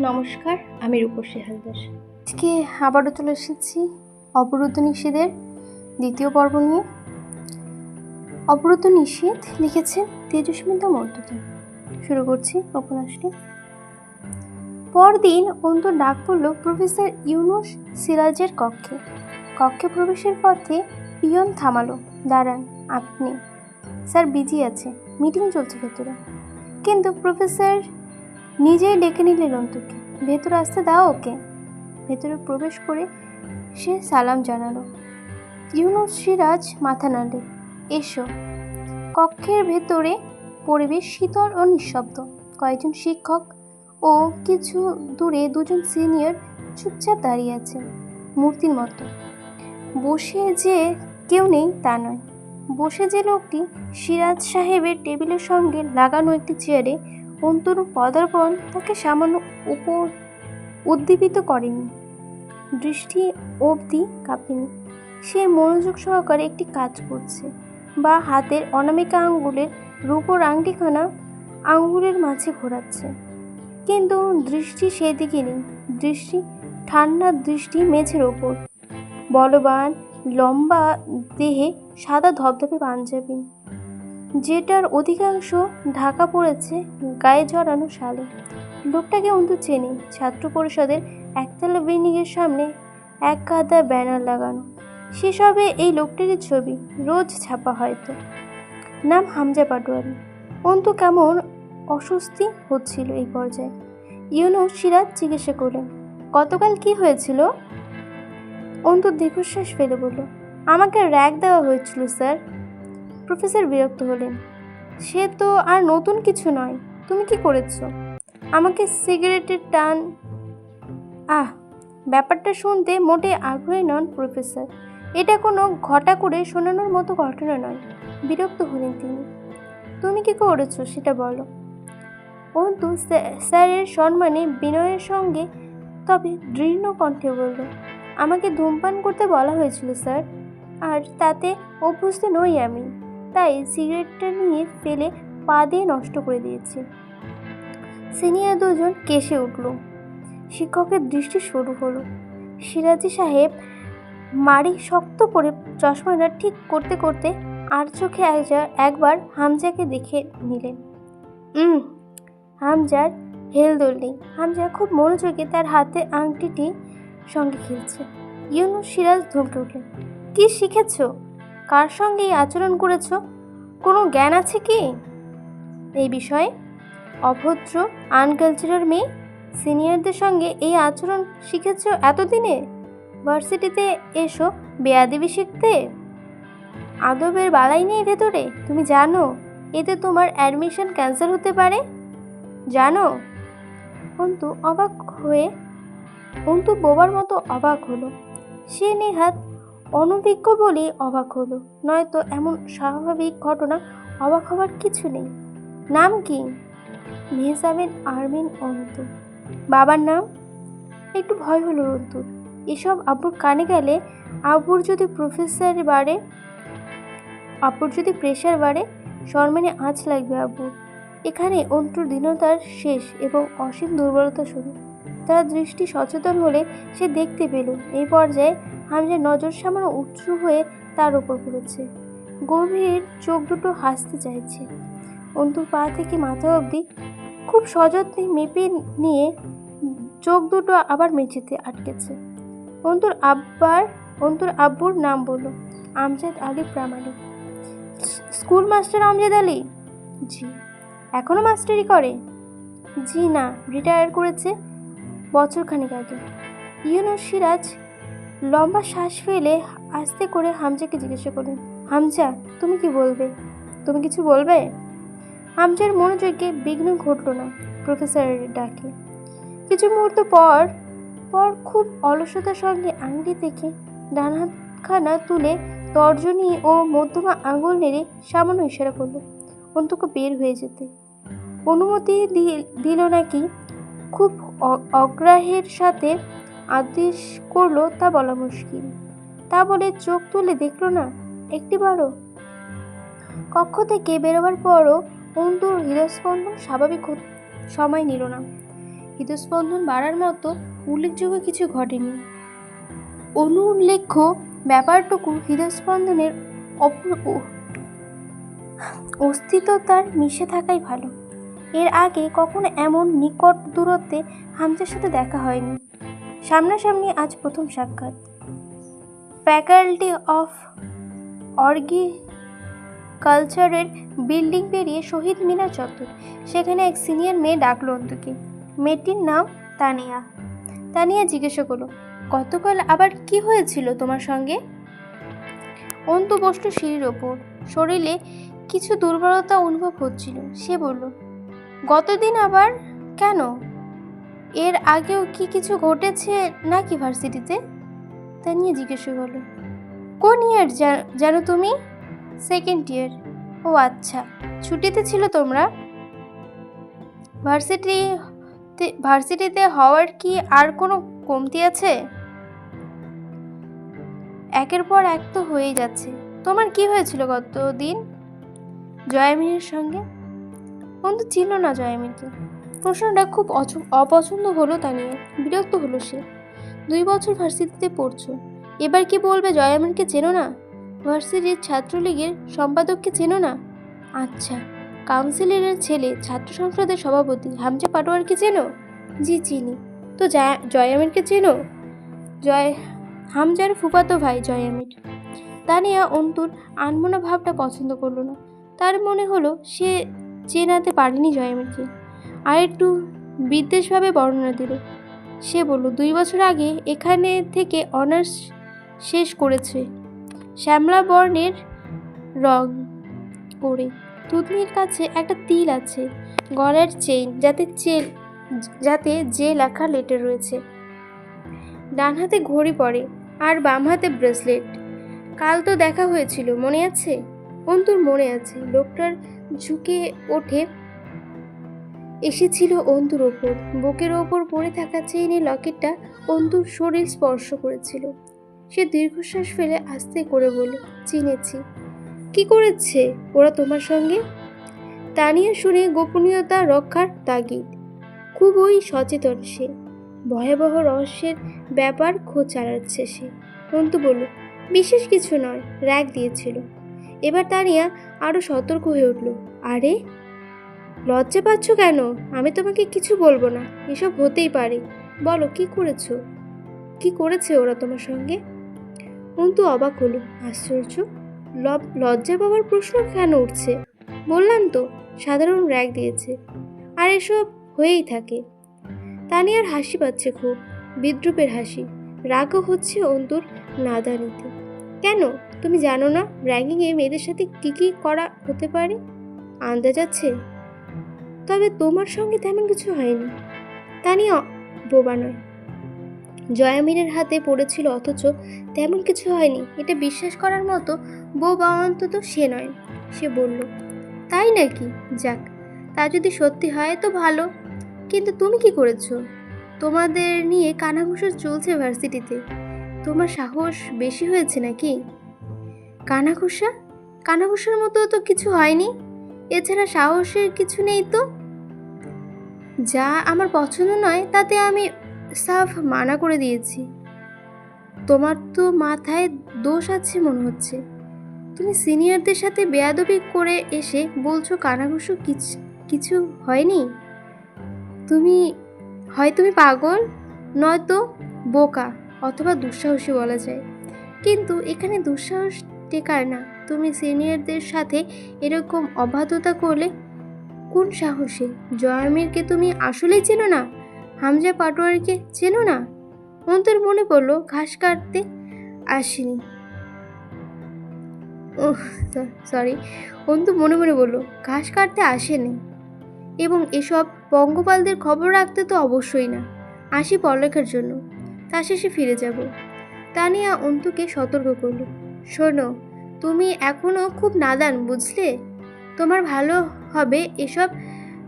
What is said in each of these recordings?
নমস্কার, আমি রূপসী হালদার। আজকে আবারও চলে এসেছি অবরুদ্ধ নিষেধের দ্বিতীয় পর্ব নিয়ে। অবরুদ্ধ নিষেধ লিখেছেন তেজস্মিতা মর্তুতি শুরু করছি উপন্যাসটি। পরদিন অন্ত ডাক পড়ল প্রফেসর ইউনুস সিরাজের কক্ষে। কক্ষে প্রবেশের পথে পিয়ন থামালো, দাঁড়ান, আপনি। স্যার, বিজি আছে, মিটিং চলছে ভেতরে। কিন্তু প্রফেসর নিজেই ডেকে নিলে অন্তুকে ভেতরে আসতে দাও ওকে। ভেতরে প্রবেশ করে সে সালাম জানালো। ইউনুস সিরাজ মাথা নাড়ে এসো। কক্ষের ভেতরে পরিবেশ শীতল ও নিঃশব্দ। কয়েকজন শিক্ষক ও কিছু দূরে দুজন সিনিয়র চুপচাপ দাঁড়িয়ে আছে মূর্তির মতো। বসে যে কেউ নেই তা নয়। বসে যে লোকটি সিরাজ সাহেবের টেবিলের সঙ্গে লাগানো একটি চেয়ারে অন্তর পদার্পণ তাকে সামান্য উপর উদ্দীপিত করেনি। দৃষ্টি অবধি কাঁপেনি। সে মনোযোগ সহকারে একটি কাজ করছে, বা হাতের অনামিকা আঙ্গুলের রূপোর আংটিখানা আঙ্গুলের মাঝে ঘোরাচ্ছে। কিন্তু দৃষ্টি সেদিকে নেই। দৃষ্টি, ঠান্ডা দৃষ্টি মেঝের ওপর। বলবান, লম্বা দেহে সাদা ধবধবে পাঞ্জাবি। যেটার অধিকাংশ ঢাকা পড়েছে গায়ে জড়ানো শালে। লোকটাকে অন্তু চেনে ছাত্র পরিষদের একতলা বিল্ডিংয়ের সামনে এক কাদা ব্যানার লাগানো। সেসবে এই লোকটির ছবি, রোজ ছাপা হয়তো। নাম হামজা পাটোয়ারি। অন্তু কেমন অস্বস্তি হচ্ছিল এই পর্যায়ে। ইউনু সিরাজ জিজ্ঞাসা করলেন, গতকাল কি হয়েছিল? অন্তু দীর্ঘশ্বাস ফেলে বলল, আমাকে র্যাক দেওয়া হয়েছিল, স্যার। প্রফেসর বিরক্ত হলেন। সে তো আর নতুন কিছু নয়। তুমি কি করেছ? আমাকে সিগারেটের টান আহ, ব্যাপারটা শুনতে মোটে আগ্রহী নন প্রফেসর। এটা কোনো ঘটা করে শোনানোর মতো ঘটনা নয়। বিরক্ত হলেন তিনি। তুমি কি করেছ সেটা বলো। অন্তু স্যারের সম্মানে বিনয়ের সঙ্গে তবে দৃঢ় কণ্ঠে বলল, আমাকে ধূমপান করতে বলা হয়েছিল, স্যার। আর তাতে অভ্যস্ত নই আমি। তাই সিগারেটটা নিয়ে ফেলে পা দিয়ে নষ্ট করে দিয়েছে। সিনিয়র দুজন কেসে উঠল। শিক্ষকের দৃষ্টি শুরু হলো। সিরাজি সাহেব মারি শক্ত করে চশমাটা ঠিক করতে করতে আর চোখে একবার হামজাকে দেখে নিলেন। হুম হামজার হেলদোল নেই। হামজা খুব মনোযোগে, তার হাতে আংটিটি সঙ্গে খেলছে। ইউনু সিরাজ ধমকে উঠলেন, কি শিখেছ? কার সঙ্গে এই আচরণ করেছ? কোনো জ্ঞান আছে কি? এই বিষয়ে অভদ্র, আনকালচারাল মেয়ে সিনিয়রদের সঙ্গে এই আচরণ শিখেছ এতদিনে? ভার্সিটিতে এসো, বেয়াদেবি শিখতে। আদবের বালাই নেই ভেতরে, তুমি জানো, এতে তোমার অ্যাডমিশন ক্যান্সেল হতে পারে। জানো? অন্তু অবাক হয়ে, অন্তু বোবার মতো অবাক হলো। সে নেহাত অনভিজ্ঞ বলেই অবাক হলো। নয়তো এমন স্বাভাবিক ঘটনা অবাক হওয়ার কিছু নেই। নাম কি? মেহজাবিন আরমিন অন্তু বাবার নাম? একটু ভয় হলো অন্তুর এসব আব্বুর কানে গেলে আব্বুর যদি প্রফেসর বাড়ে আব্বুর যদি প্রেশার বাড়ে সম্মানে আঁচ লাগবে আব্বুর। এখানে অন্তুর দীনতার শেষ এবং অসীম দুর্বলতা শুরু। তার দৃষ্টি সচেতন হলে সে দেখতে পেল। এই পর্যায়ে হামজার নজর সামান্য উঁচু হয়ে তার ওপর পড়েছে। গভীর চোখ দুটো হাসতে চাইছে। অন্তুর পা থেকে মাথা অবধি খুব সযত্নে মেপে নিয়ে চোখ দুটো আবার মেঝেতে আটকেছে। অন্তুর আব্বার, অন্তুর আব্বুর নাম বলল, আমজাদ আলী প্রামাণিক। School master Amjad Ali? জি। এখনও মাস্টারি করে? জি না, রিটায়ার করেছে বছরখানেক আগে। ইউনুস সিরাজ লম্বা শ্বাস ফেলে আস্তে করে হামজাকে জিজ্ঞাসা করলেন, হামজা, তুমি কি বলবে? তুমি কিছু বলবে? হামজার মনোযোগে বিঘ্ন ঘটল না, প্রফেসরের ডাকে। কিছু মুহূর্ত পর পর খুব অলসতার সঙ্গে আংটি থেকে ডান হাতখানা তুলে তর্জনী ও মধ্যমা আঙুল নেড়ে সামান্য ইশারা করল অন্তকে বের হয়ে যেতে। অনুমতি দিল নাকি? খুব অগ্রাহের সাথে আদেশ করল তা বলা মুশকিল। তা বলে চোখ তুলে দেখল না একটি একটিবারও কক্ষ থেকে বেরোবার পরও অন্তুর হৃদস্পন্দন স্বাভাবিক সময় নিল না। হৃদস্পন্দন বাড়ার মতো উল্লেখযোগ্য কিছু ঘটেনি। অনুল্লেখ্য ব্যাপারটুকু হৃদস্পন্দনের ও- অস্তিত্বতার মিশে থাকাই ভালো। এর আগে কখনো এমন নিকট দূরত্বে হামজার সাথে দেখা হয়নি। সামনাসামনি আজ প্রথম সাক্ষাৎ। ফ্যাকাল্টি অফ অর্গি কালচারের বিল্ডিং পেরিয়ে শহীদ মিনার চত্বর। সেখানে এক সিনিয়র মেয়ে ডাকলো অন্তুকে। মেয়েটির নাম তানিয়া। তানিয়া জিজ্ঞাসা করল, গতকাল আবার কি হয়েছিল তোমার সঙ্গে? অন্তু বসল সিঁড়ির ওপর। শরীরে কিছু দুর্বলতা অনুভব হচ্ছিল। সে বলল, গতদিন আবার কেন? এর আগেও কি কিছু ঘটেছে নাকি ভার্সিটিতে? তা নিয়ে জিজ্ঞাসা করল। কোন ইয়ার জানো তুমি? Second year. ও আচ্ছা ছুটিতে ছিল তোমরা? ভার্সিটি ভার্সিটিতে হওয়ার কি আর কোনো কমতি আছে? একের পর এক তো হয়েই যাচ্ছে। তোমার কি হয়েছিল গত দিন জয়ামিনের সঙ্গে? বন্ধু ছিল না জয়ামিনকে প্রশ্নটা খুব অপছন্দ হলো তা নিয়ে, বিরক্ত হলো সে। দুই বছর ভার্সিটিতে পড়ছো, এবার কি বলবে জয়ামিনকে চেনো না? ভার্সিটির ছাত্রলীগের সম্পাদককে চেনো না? আচ্ছা কাউন্সিলরের ছেলে, ছাত্র সংসদের সভাপতি হামজা পাটোয়ারকে চেনো? জি, চিনি। তো জয়া জয়ামিরকে চেনো? জয়, হামজার ফুফাতো ভাই জয়ামির তানিয়া অন্তুর আনমনা ভাবটা পছন্দ করল না। তার মনে হলো সে চেনাতে পারেনি জয়ামিরকে আর একটু বিদ্বেষভাবে বর্ণনা দিল। সে বলল, দুই বছর আগে এখানে থেকে অনার্স শেষ করেছে শ্যামলা বর্ণের রং করে তুতনির কাছে একটা তিল আছে, গলার চেইন, যাতে চেল, যাতে যে লেখা লেটার রয়েছে। ডান হাতে ঘড়ি পরে আর বাম হাতে ব্রেসলেট। কাল তো দেখা হয়েছিল, মনে আছে? অন্তুর মনে আছে। লোকটার ঝুঁকে ওঠে এসেছিল অন্তুর ওপর। বুকের ওপর পড়ে থাকা চেইনের লকেটটা অন্তুর শরীর স্পর্শ করেছিল। সে দীর্ঘশ্বাস ফেলে আস্তে করে বলল, চিনেছি। কি করেছে ওরা তোমার সঙ্গে? তানিয়া শুনে গোপনীয়তা রক্ষার তাগিদ। খুবই সচেতন সে। ভয়াবহ রহস্যের ব্যাপার খোঁজ চালাচ্ছে সে। অন্তু বলল, বিশেষ কিছু নয় র্যাগ দিয়েছিল। এবার তানিয়া আরও সতর্ক হয়ে উঠল, আরে লজ্জা পাচ্ছ কেন? আমি তোমাকে কিছু বলব না। এসব হতেই পারে। বলো, কি করেছ? কি করেছে ওরা তোমার সঙ্গে? অন্তু অবাক হলো। আশ্চর্য? লজ্জা পাওয়ার প্রশ্ন কেন উঠছে? বললাম তো, সাধারণ র্যাগ দিয়েছে। আর এসব হয়েই থাকে। তানিয়ার হাসি পাচ্ছে খুব, বিদ্রুপের হাসি। রাগও হচ্ছে অন্তুর নাদানিতে। কেন? তুমি জানো না র্যাঙ্কিংয়ে মেয়েদের সাথে কী কী করা হতে পারে? আন্দাজ আছে? তবে তোমার সঙ্গে তেমন কিছু হয়নি। তানিয়া বোবা নয়। জয়ামিনের হাতে পড়েছিল অথচ তেমন কিছু হয়নি। এটা বিশ্বাস করার মতো বোবা অন্তত সে নয়, সে বলল, তাই নাকি? যাক, তা যদি সত্যি হয় তো ভালো। কিন্তু তুমি কি করেছ? তোমাদের নিয়ে কানাঘুষো চলছে ভার্সিটিতে। তোমার সাহস বেশি হয়েছে নাকি? কানাঘুষা? কানাঘুষার মতো তো কিছু হয়নি? এছাড়া সাহসের কিছু নেই তো? যা আমার পছন্দ নয়, তাতে আমি সাফ মানা করে দিয়েছি। তোমার তো মাথায় দোষ আছে মনে হচ্ছে। তুমি সিনিয়রদের সাথে বেয়াদবি করে এসে বলছো কানাঘুষো কিছু কিছু হয়নি? তুমি, হয় তুমি পাগল, নয়তো বোকা অথবা দুঃসাহসী বলা যায়। কিন্তু এখানে দুঃসাহস টেকার না। তুমি সিনিয়রদের সাথে এরকম অবাধ্যতা করলে কোন সাহসে? জয়ামিরকে তুমি আসলেই চেনো না? হামজা পাটোয়ারিকে চেনো না? অন্তর মনে পড়ল, ঘাস কাটতে আসেনি। ও সরি অন্তু মনে মনে বলল, ঘাস কাটতে আসেনি। এবং এসব পঙ্গপালদের খবর রাখতে তো অবশ্যই না। আসি পড়ালেখার জন্য। তা শেষে ফিরে যাব। তানিয়া অন্তুকে সতর্ক করল, শোনো, তুমি এখনও খুব নাদান, বুঝলে? তোমার ভালো হবে, এসব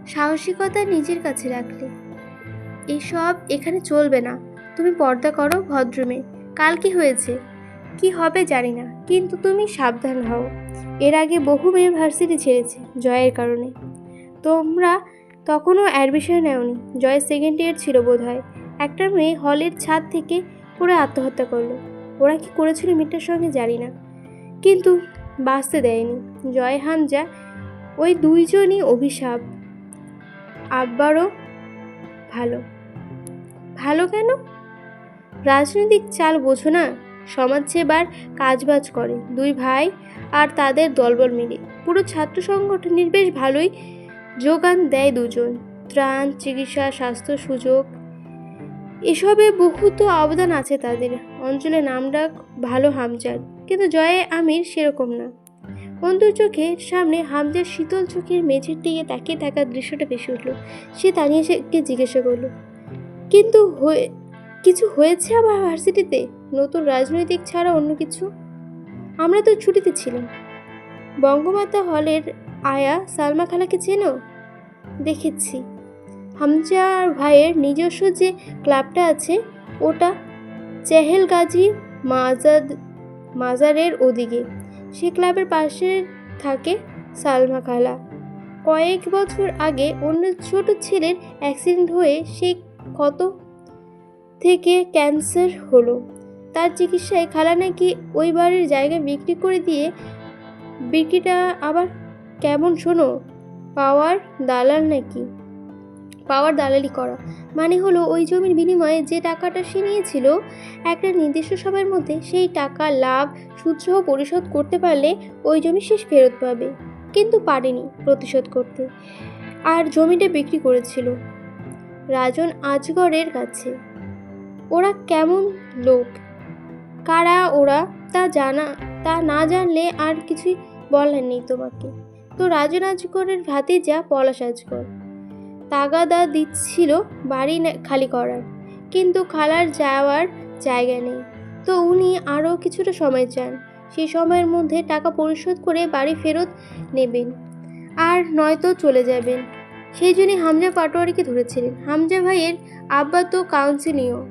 সাহসিকতা নিজের কাছে রাখলে। এসব এখানে চলবে না। তুমি পর্দা করো, ভদ্রমে। কাল কি হয়েছে? কি হবে জানি না, কিন্তু তুমি সাবধান হও। এর আগে বহু মেয়ে ভার্সিটি ছেড়েছে, জয়ের কারণে। তোমরা তখনও অ্যাডমিশন নেওনি, জয় সেকেন্ড ইয়ার ছিল বোধ হয় একটা মেয়ে হলের ছাদ থেকে পড়ে আত্মহত্যা করল। ওরা কি করেছিল মেয়েটার সঙ্গে জানি না। কিন্তু বাঁচতে দেয়নি। জয় হামজা ওই দুইজনই অভিশাপ। আব্বারও ভালো। ভালো কেন? রাজনৈতিক চাল বোঝো না, সমাজ সেবার কাজবাজ করে। দুই ভাই আর তাদের দলবল মিলে। পুরো ছাত্র সংগঠনের বেশ ভালোই যোগান দেয় দুজন। ত্রাণ, চিকিৎসা, স্বাস্থ্য সুযোগ, এসবে বহুত অবদান আছে তাদের। অঞ্চলে নামডাক ভালো হামজার, কিন্তু জয়ে আমির সেরকম না। বন্ধুর চোখে সামনে হামজার শীতল চোখের মেঝের দিকে তাকিয়ে থাকার দৃশ্যটা বেশি উঠল। সে তানিয়াকে জিজ্ঞাসা করল, কিন্তু হয়ে, কিছু হয়েছে আবার ভার্সিটিতে? নতুন রাজনৈতিক ছাড়া অন্য কিছু? আমরা তো ছুটিতে ছিলাম। বঙ্গমাতা হলের আয়া সালমা খালাকে চেনো? দেখেছি। হামজার ভাইয়ের নিজস্ব যে ক্লাবটা আছে, ওটা চেহেল গাজী মাজাদ, মাজারের ওদিকে। সে ক্লাবের পাশে থাকে সালমা খালা। কয়েক বছর আগে অন্য ছোট ছেলের অ্যাক্সিডেন্ট হয়ে সে ক্ষত থেকে ক্যান্সার হলো। তার চিকিৎসায় খালা নাকি ওই বাড়ির জায়গা বিক্রি করে দিয়ে বিক্রিটা আবার কেমন শোনো, পাওয়ার দালাল নাকি? পাওয়ার দালালি করা। মানে হলো, ওই জমির বিনিময়ে যে টাকাটা সে নিয়েছিল, একটা নির্দিষ্ট সময়ের মধ্যে সেই টাকা লাভ সুদসহ পরিশোধ করতে পারলে ওই জমি শেষ ফেরত পাবে। কিন্তু পারেনি প্রতিশোধ করতে। আর জমিটা বিক্রি করেছিল। রাজন আজগরের কাছে। ওরা কেমন লোক? কারা ওরা, তা জানা, তা না জানলে আর কিছুই বলার নেই তোমাকে। তো রাজন আজগরের ভাতিজা পলাশ আজগর। তাগাদা দিচ্ছিল বাড়ি খালি করার। কিন্তু খালার যাওয়ার জায়গা নেই। তো উনি আরও কিছুটা সময় চান। সেই সময়ের মধ্যে টাকা পরিশোধ করে বাড়ি ফেরত নেবেন। আর নয়তো চলে যাবেন। সেই জন্যই হামজা পাটোয়ারিকে ধরেছিলেন। হামজা ভাইয়ের আব্বা তো কাউন্সিলিংও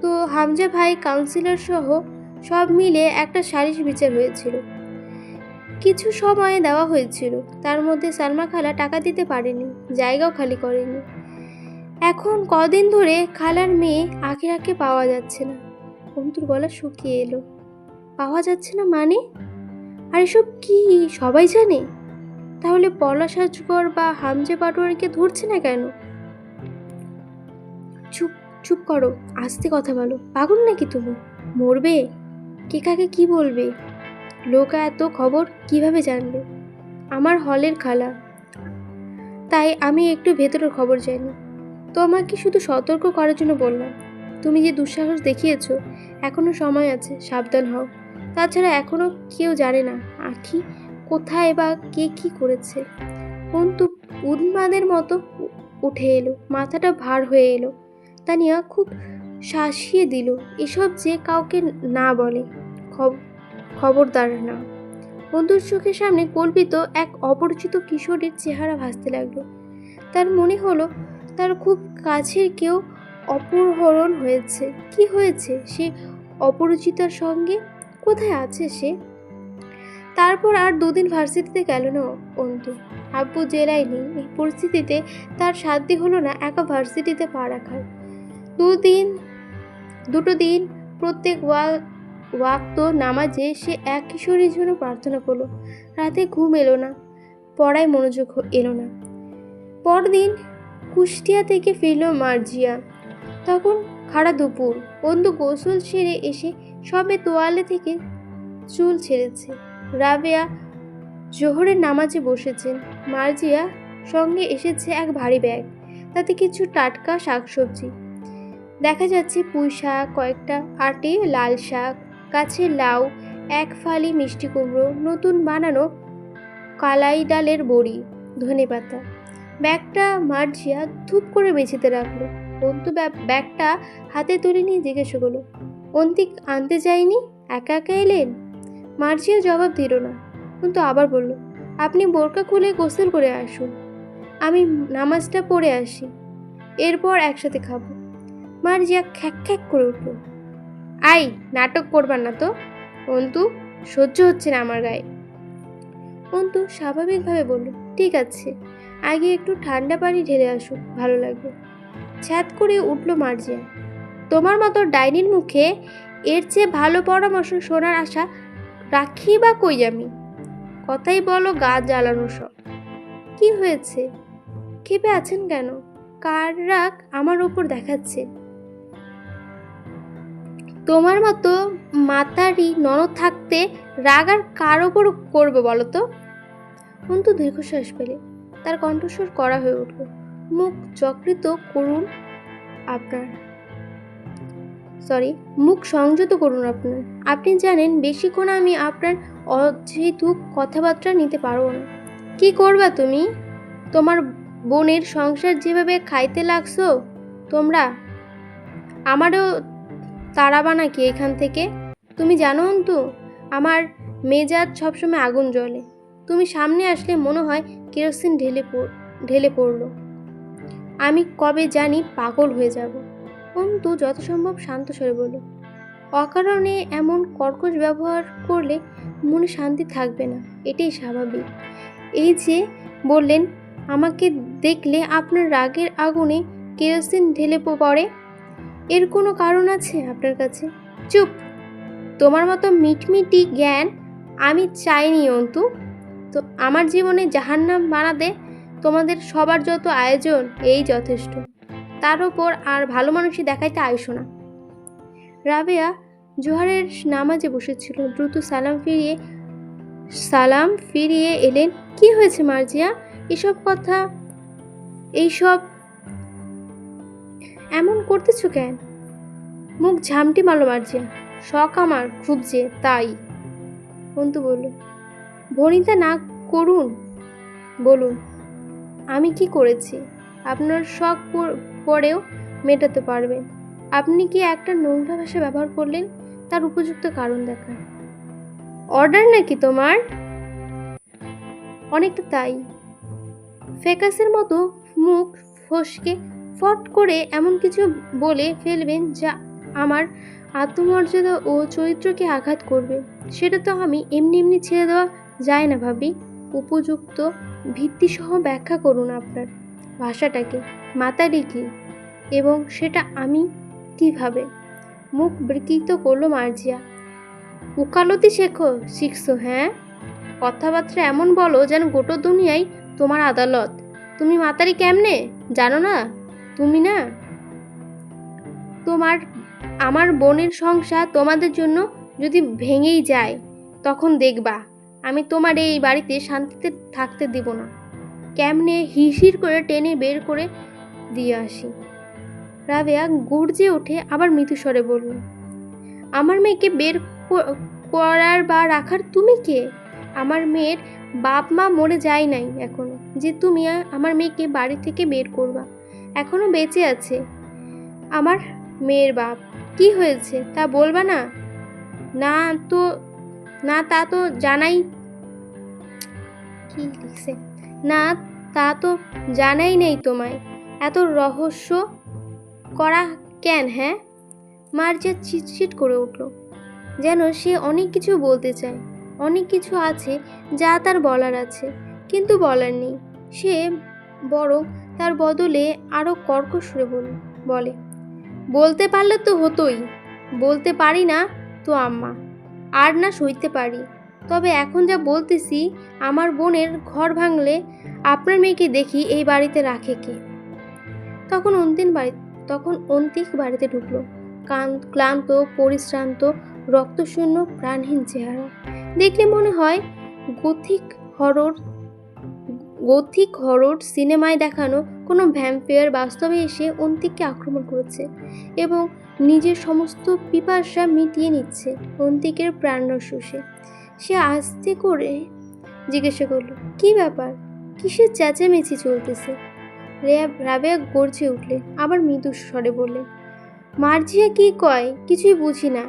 তো হামজা ভাই কাউন্সিলর সহ সব মিলে একটা সালিশ বিচার হয়েছিল। কিছু সময়ে দেওয়া হয়েছিল। তার মধ্যে সালমা খালা টাকা দিতে পারেনি, জায়গাও খালি করেনি। এখন কদিন ধরে খালার মেয়ে আখিরাকে পাওয়া যাচ্ছে না। অন্তুর গলা শুকিয়ে এলো। পাওয়া যাচ্ছে না মানে? আর এসব কি, সবাই জানে? তাহলে পলাশ আজগর বা হামজে পাটোয়ারিকে ধরছে না কেন? চুপ চুপ করো, আস্তে কথা বলো। পাগল নাকি তুমি? মরবে? কে কাকে কি বলবে? লোকা এত খবর কীভাবে জানবে? আমার হলের খালা। তাই আমি একটু ভেতরের খবর জানি। তোমাকে শুধু সতর্ক করার জন্য বললাম, তুমি যে দুঃসাহস দেখিয়েছো, এখনও সময় আছে, সাবধান হও। তাছাড়া এখনও কেউ জানে না আখি কোথায় বা কে কি করেছে। কিন্তু উন্মাদের মতো উঠে এলো, মাথাটা ভার হয়ে এলো। তানিয়া খুব শাসিয়ে দিল, এসব যে কাউকে না বলে। খব- খবরদার না। বন্ধুর চোখের সামনে কল্পিত এক অপরিচিত কিশোরীর চেহারা ভাসতে লাগল। তার মনে হলো তার খুব কাছের কেউ অপহরণ হয়েছে। কি হয়েছে? সে অপরিচিতার সঙ্গে কোথায় আছে সে? তারপর আর দুদিন ভার্সিটিতে গেল না অন্তু। আব্বু জেলায় নেই। এই পরিস্থিতিতে তার সাধ্যি হলো না একা ভার্সিটিতে পা রাখার। দুদিন, দুটো দিন প্রত্যেক ওয়া ওয়াক্ত নামাজে সে এক কিশোরীর জন্য প্রার্থনা করল। রাতে ঘুম এলো না, পড়ায় মনোযোগ এলো না। পরদিন কুষ্টিয়া থেকে ফিরল মার্জিয়া। তখন খাড়া দুপুর, বন্ধু গোসল সেরে এসে সবে তোয়ালে থেকে চুল ছেড়েছে। রাবেয়া জোহরের নামাজে বসেছেন। মার্জিয়া সঙ্গে এসেছে এক ভারী ব্যাগ, তাতে কিছু টাটকা শাকসবজি। দেখা যাচ্ছে পুঁই শাক কয়েকটা আটে লাল শাক গাছের লাউ, এক ফালি মিষ্টি কুমড়ো, নতুন বানানো কালাই ডালের বড়ি, ধনে পাতা। ব্যাগটা মার্জিয়া ধূপ করে বেঁচেতে রাখল। অন্তু ব্যাগ- ব্যাগটা হাতে তুলে নিয়ে জিজ্ঞেস করল, অন্তিক আনতে যায়নি একা একা এলেন? মার্জিয়া জবাব দিল না। কিন্তু আবার বলল, আপনি বোরকা খুলে গোসল করে আসুন। আমি নামাজটা পড়ে আসি। এরপর একসাথে খাব। মার্জিয়া খ্যাক খ্যাক করে উঠল। আই নাটক করবার না তো। অন্তু, সহ্য হচ্ছে না আমার গায়ে। অন্তু স্বাভাবিকভাবে বলল, ঠিক আছে, আগে একটু ঠান্ডা পানি ঢেলে আসুক, ভালো লাগবে। ছ্যাদ করে উঠল মার্জিয়া। তোমার মতো ডাইনির মুখে এর চেয়ে ভালো পরামর্শ শোনার আশা রাখি বা কই আমি? কথাই বলো, গা জ্বালানো সব। কি হয়েছে? ক্ষেপে আছেন কেন? কার রাগ আমার ওপর দেখাচ্ছে? তোমার মতো মাতারি ননদ থাকতে রাগ আর কার ওপর করবে বলো তো? অন্তু দীর্ঘশ্বাস পেলে তার কণ্ঠস্বর করা হয়ে উঠল। মুখ চক্রিত করুন আপনার। সরি মুখ সংযত করুন আপনার। আপনি জানেন বেশিক্ষণ আমি আপনার অযৌতুক কথাবার্তা নিতে পারব না। কি করবা তুমি? তোমার বোনের সংসার যেভাবে খাইতে লাগছো, তোমরা আমারও তাড়াবা নাকি এখান থেকে? তুমি জানো অন্তু, আমার মেজাজ সবসময় আগুন জ্বলে। তুমি সামনে আসলে মনে হয় কেরোসিন ঢেলে ঢেলে পড়ল। আমি কবে জানি পাগল হয়ে যাব। অন্তু যত সম্ভব শান্ত স্বরে বলল, অকারণে এমন কর্কশ ব্যবহার করলে মনে শান্তি থাকবে না, এটাই স্বাভাবিক। এই যে বললেন, আমাকে দেখলে আপনার রাগের আগুনে কেরোসিন ঢেলে পড়ে। এর কোনো কারণ আছে আপনার কাছে? চুপ। তোমার মতো মিটমিটি জ্ঞান আমি চাইনি, অন্তু। তো আমার জীবনে জাহান্নাম বানাতে তোমাদের সবার যত আয়োজন, এই যথেষ্ট। তার ওপর আর ভালো মানুষই দেখাইতে আইসো না। রাবেয়া জোহারের নামাজে বসেছিল। দ্রুত সালাম ফিরিয়ে সালাম ফিরিয়ে এলেন, কি হয়েছে মার্জিয়া? এসব কথা, এইসব এমন করতেছো কেন? মুখ ঝামটি মারলো মার্জিয়া শখ আমার খুব যে, তাই। অন্তু বলল, ভনিতা না করুন? বলুন, আমি কি করেছি? আপনার শখ পরেও মেটাতে পারবেন। আপনি কি একটা নোংরা ভাষা ব্যবহার করলেন? তার উপযুক্ত কারণ দেখান অর্ডার নাকি তোমার? অনেকটা তাই। ফেকাসের মতো মুখ ফসকে ফট করে এমন কিছু বলে ফেলবেন যা আমার আত্মমর্যাদা ও চরিত্রকে আঘাত করবে। সেটা তো আমি এমনি এমনি ছেড়ে দেওয়া যায় না ভাবি। উপযুক্ত ভিত্তিসহ ব্যাখ্যা করুন আপনার ভাষাটাকে। মাতারি কি? এবং সেটা আমি কীভাবে? মুখ বিকৃত করল মার্জিয়া। উকালতি শেখো, শিখছো হ্যাঁ? কথাবার্তা এমন বলো যেন গোটো দুনিয়ায় তোমার আদালত। তুমি মাতারি কেমনে? জানো না? তুমি না? তোমার, আমার বোনের সংসার তোমাদের জন্য যদি ভেঙেই যায়, তখন দেখবা, আমি তোমার এই বাড়িতে শান্তিতে থাকতে দিব না। কেমনে হিসির করে টেনে বের করে দিয়ে আসি। রাবেয়া গর্জে ওঠে আবার মৃদুস্বরে বলল, আমার মেয়েকে বের করার বা রাখার তুমি কে? আমার মেয়ের বাপ মা মরে যায় নাই এখনও। যে তুমি আমার মেয়েকে বাড়ি থেকে বের করবা। এখনও বেঁচে আছে। আমার মেয়ের বাপ, কি হয়েছে তা বলবা না? না তো, না তা তো জানাই। কি লিখছে? না তা তো জানাই নেই তোমায়। এত রহস্য করা কেন হ্যাঁ? মার্জা চিটচিট করে উঠল। যেন সে অনেক কিছু বলতে চায়। অনেক কিছু আছে যা তার বলার আছে। কিন্তু বলার নেই। সে বরং তার বদলে আরও কর্কশ বল, বলে, বলতে পারলে তো হতোই, বলতে পারি না তো আম্মা, আর না সইতে পারি। তবে এখন যা বলতেছি, আমার বোনের ঘর ভাঙলে আপনার মেয়েকে দেখি এই বাড়িতে রাখে কে? তখন অন্তিম বাড়ি, তখন অন্তিক বাড়িতে ঢুকলো, কান- ক্লান্ত, পরিশ্রান্ত, রক্তশূন্য, প্রাণহীন চেহারা। দেখলে মনে হয়, গথিক হরর গথিক হরর সিনেমায় দেখানো কোনো ভ্যাম্পায়ার বাস্তবে এসে অন্তিককে আক্রমণ করেছে এবং নিজের সমস্ত পিপাসা মিটিয়ে নিচ্ছে অন্তিকের প্রাণরসে সে আস্তে করে জিজ্ঞাসা করল, কি ব্যাপার? কিসের চেঁচামেচি চলতেছে? রাবেয়া গর্জে উঠলে, আবার মৃদু স্বরে বললে, মার্জিয়া কি কয়? কিছুই বুঝি না।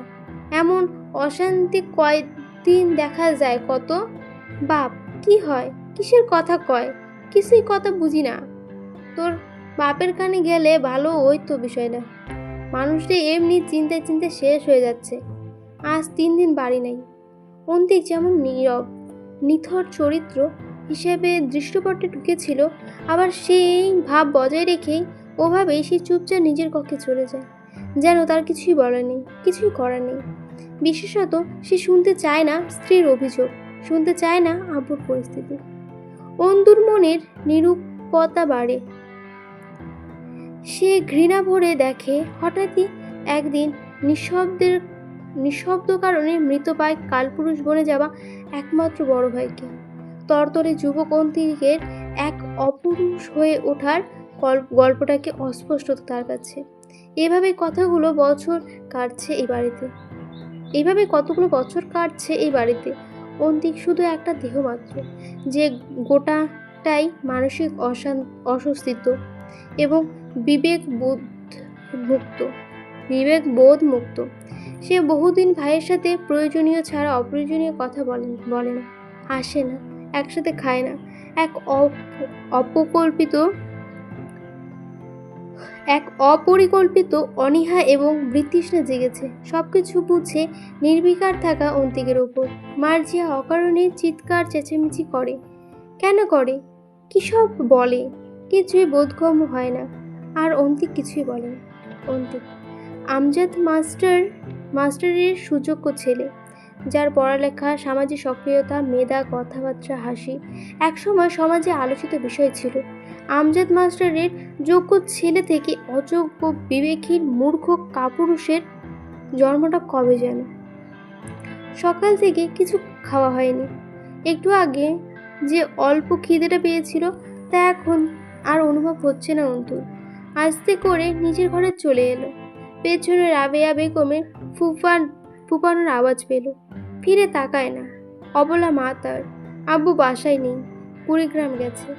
এমন অশান্তি কয়দিন দেখা যায় কত? বাপ, কি হয়? কিসের কথা কয়? কিছুই কথা বুঝি না। তোর বাপের কানে গেলে ভালো ওই তো বিষয়টা। মানুষটা এমনি চিন্তায় চিন্তায় শেষ হয়ে যাচ্ছে। আজ তিন দিন বাড়ি নাই। অন্তিক যেমন নীরব, নিথর চরিত্র হিসেবে দৃশ্যপটে ঢুকেছিল, আবার সেই ভাব বজায় রেখেই ওভাবেই সে চুপচাপ নিজের কক্ষে চলে যায়। যেন তার কিছুই বলার নেই, কিছুই করার নেই। বিশেষত সে শুনতে চায় না স্ত্রীর অভিযোগ, শুনতে চায় না আব্বুর পরিস্থিতি। অন্দুর মনের নিরূপতা বাড়ে। সে ঘৃণা ভরে দেখে, হঠাৎই একদিন নিঃশব্দের, নিঃশব্দ কারণে মৃত পায় কালপুরুষ বনে যাওয়া একমাত্র বড় ভাইকে। তরতরে যুবক অন্তিকের এক অপুরুষ হয়ে ওঠার গল- গল্পটাকে অস্পষ্ট তার কাছে। এভাবে কথাগুলো বছর কাটছে এই বাড়িতে। এভাবে কতগুলো বছর কাটছে এই বাড়িতে? অন্তিক শুধু একটা দেহ মাত্র, যে গোটাটাই মানসিক অশান অস্বস্তিত্ব এবং বিবেক বোধ মুক্ত বিবেক বোধ মুক্ত সে বহুদিন ভাইয়ের সাথে প্রয়োজনীয় ছাড়া অপ্রয়োজনীয় কথা বলেন, বলে না হাসে না, একসাথে খায় না, এক অপ- অপকল্পিত এক অপরিকল্পিত অনীহা এবং বৃত্তৃষ্ণা জেগেছে। সব কিছু বুঝে নির্বিকার থাকা অন্তিকের ওপর। মার্জিয়া অকারণে চিৎকার, চেঁচামেচি করে। কেন করে? কী সব বলে? কিছুই বোধগম্য হয় না। আর অন্তিক কিছুই বলে না। অন্তিক। আমজাদ মাস্টার, মাস্টারের সুযোগ্য ছেলে। যার পড়ালেখা, সামাজিক সক্রিয়তা, মেধা, কথাবার্তা, হাসি, একসময় সমাজে আলোচিত বিষয় ছিল। আমজাদ মাস্টারের যোগ্য ছেলে থেকে অযোগ্য, বিবেকহীন, মূর্খ, কাপুরুষের জন্মটা কবে যেন? সকাল থেকে কিছু খাওয়া হয়নি। একটু আগে যে অল্প খিদেটা পেয়েছিল, তা এখন আর অনুভব হচ্ছে না অন্তুর আস্তে করে নিজের ঘরে চলে এলো। পেছনে রাবেয়া বেগমের ফুফান ফুপানোর আওয়াজ পেল। ফিরে তাকায় না। অবলা মা তার। আব্বু বাসায় নেই। কুড়িগ্রাম গেছে।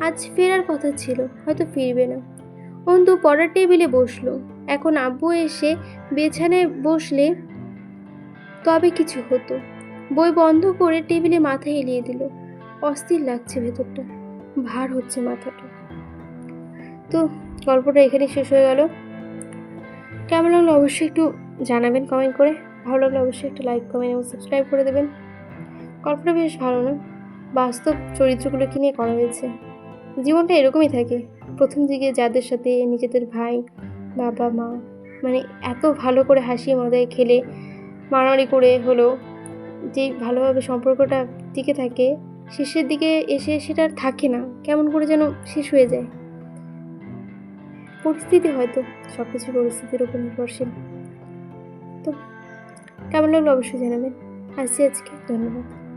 আজ ফেরার কথা ছিল, হয়তো ফিরবে না। অন্তু পড়ার টেবিলে বসল। এখন আব্বু এসে বেছানায় বসলে তবে কিছু হতো। বই বন্ধ করে টেবিলে মাথা এলিয়ে দিল। অস্থির লাগছে ভেতরটা। ভার হচ্ছে মাথাটা। তো, গল্পটা এখানে শেষ হয়ে গেল। কেমন লাগল অবশ্যই একটু জানাবেন কমেন্ট করে। ভালো লাগলে অবশ্যই একটু লাইক কমেন্ট এবং সাবস্ক্রাইব করে দেবেন। গল্পটা বেশ ভালো না? বাস্তব চরিত্রগুলোকে নিয়ে করা হয়েছে? জীবনটা এরকমই থাকে। প্রথম দিকে যাদের সাথে নিজেদের ভাই, বাবা, মা মানে এত ভালো করে হাসি মজায় খেলে, মারামারি করে হলো যে ভালোভাবে সম্পর্কটা টিকে থাকে, শেষের দিকে এসে সেটা আর থাকে না। কেমন করে যেন শেষ হয়ে যায়। পরিস্থিতি হয়তো সব কিছু পরিস্থিতির উপর নির্ভরশীল। তো কেমন লাগল অবশ্যই জানাবেন। আসি আজকে ধন্যবাদ।